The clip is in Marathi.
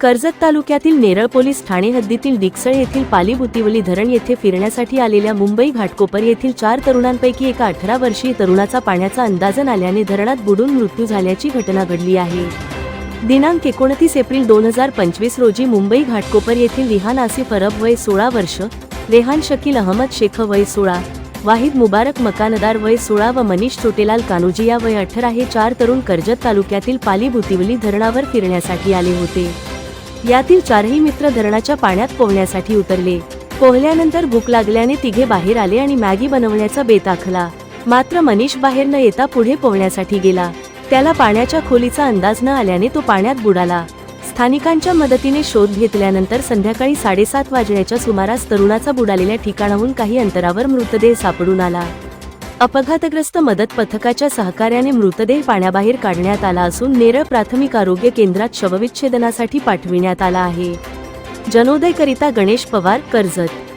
कर्जत तालुक्यातील नेरळ पोलीस ठाणे हद्दीतील डिक्सळ येथील पाली बुतिवली धरण येथे फिरण्यासाठी आलेल्या मुंबई घाटकोपर येथील चार तरुणांपैकी एका अठरा वर्षीय तरुणाचा पाण्याचा अंदाजन आल्याने धरणात बुडून मृत्यू झाल्याची घटना घडली आहे. दिनांक एकोणतीस एप्रिल दोन हजार पंचवीस रोजी मुंबई घाटकोपर येथील रिहान आसिफ अरब वय सोळा वर्ष रेहान शकील अहमद शेख वय सोळा वाहिद मुबारक मकानदार वय सोळा व मनीष छोटेलाल या वय अठरा हे चार तरुण कर्जत तालुक्यातील पाली बुतिवली धरणावर फिरण्यासाठी आले होते. यातील चारही मित्र धरणाच्या पाण्यात पोहण्यासाठी उतरले. पोहल्यानंतर भूक लागल्याने तिघे बाहेर आले आणि मॅगी बनवण्याचा बेत आखला. मात्र मनीष बाहेर न येता पुढे पोहण्यासाठी गेला. त्याला पाण्याच्या खोलीचा अंदाज न आल्याने तो पाण्यात बुडाला. स्थानिकांच्या मदतीने शोध घेतल्यानंतर संध्याकाळी साडेसात वाजण्याच्या सुमारास तरुणाचा बुडालेल्या ठिकाणाहून काही अंतरावर मृतदेह सापडून आला. अपघातग्रस्त मदत पथकाच्या सहकार्याने मृतदेह पाण्याबाहेर काढण्यात आला असून नेरळ प्राथमिक आरोग्य केंद्रात शवविच्छेदनासाठी पाठविण्यात आला आहे. जनोदयकरिता गणेश पवार कर्जत.